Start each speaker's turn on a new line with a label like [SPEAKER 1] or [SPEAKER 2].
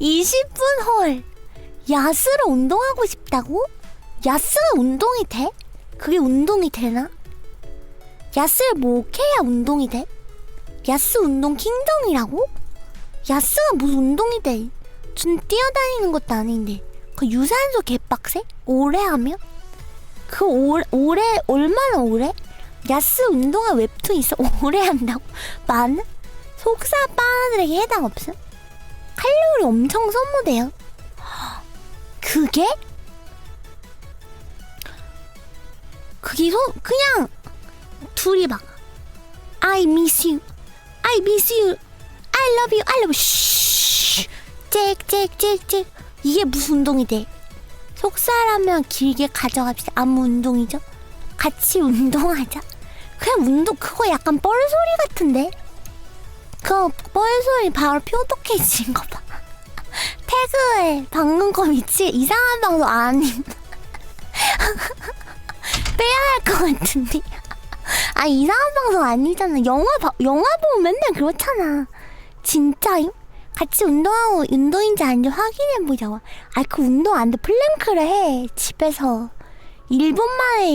[SPEAKER 1] 20분 헐. 야스로 운동하고 싶다고? 야스가 운동이 돼? 그게 운동이 되나? 야스를 뭐 해야 운동이 돼? 야스 운동 킹덤이라고? 야스가 무슨 운동이 돼? 전 뛰어다니는 것도 아닌데 그 유산소 개빡세? 오래 하면? 그 오래, 오래 얼마나 오래? 야스 운동화 웹툰 있어 오래 한다고? 많은? 속사 빠들에게 해당 없음? 칼로리 엄청 소모돼요. 그게? 그게 소, 그냥 둘이 막 I miss you I miss you I love you I love you. 쉬 짹짹짹짹 이게 무슨 운동이 돼? 속사라면 길게 가져갑시다. 아무 운동이죠? 같이 운동하자. 그냥 운동 그거 약간 뻘소리 같은데 그거 뻘소리 바로 표독해진 거 봐. 태그에 방금 거 미치 이상한 방송 아님 빼야 할 것 같은데. 아 이상한 방송 아니잖아. 영화 봐 영화 보면 맨날 그렇잖아. 진짜임? 같이 운동하고 운동인지 아닌지 확인해 보자고. 아그 운동 안 돼. 플랭크를 해 집에서. 1분 만에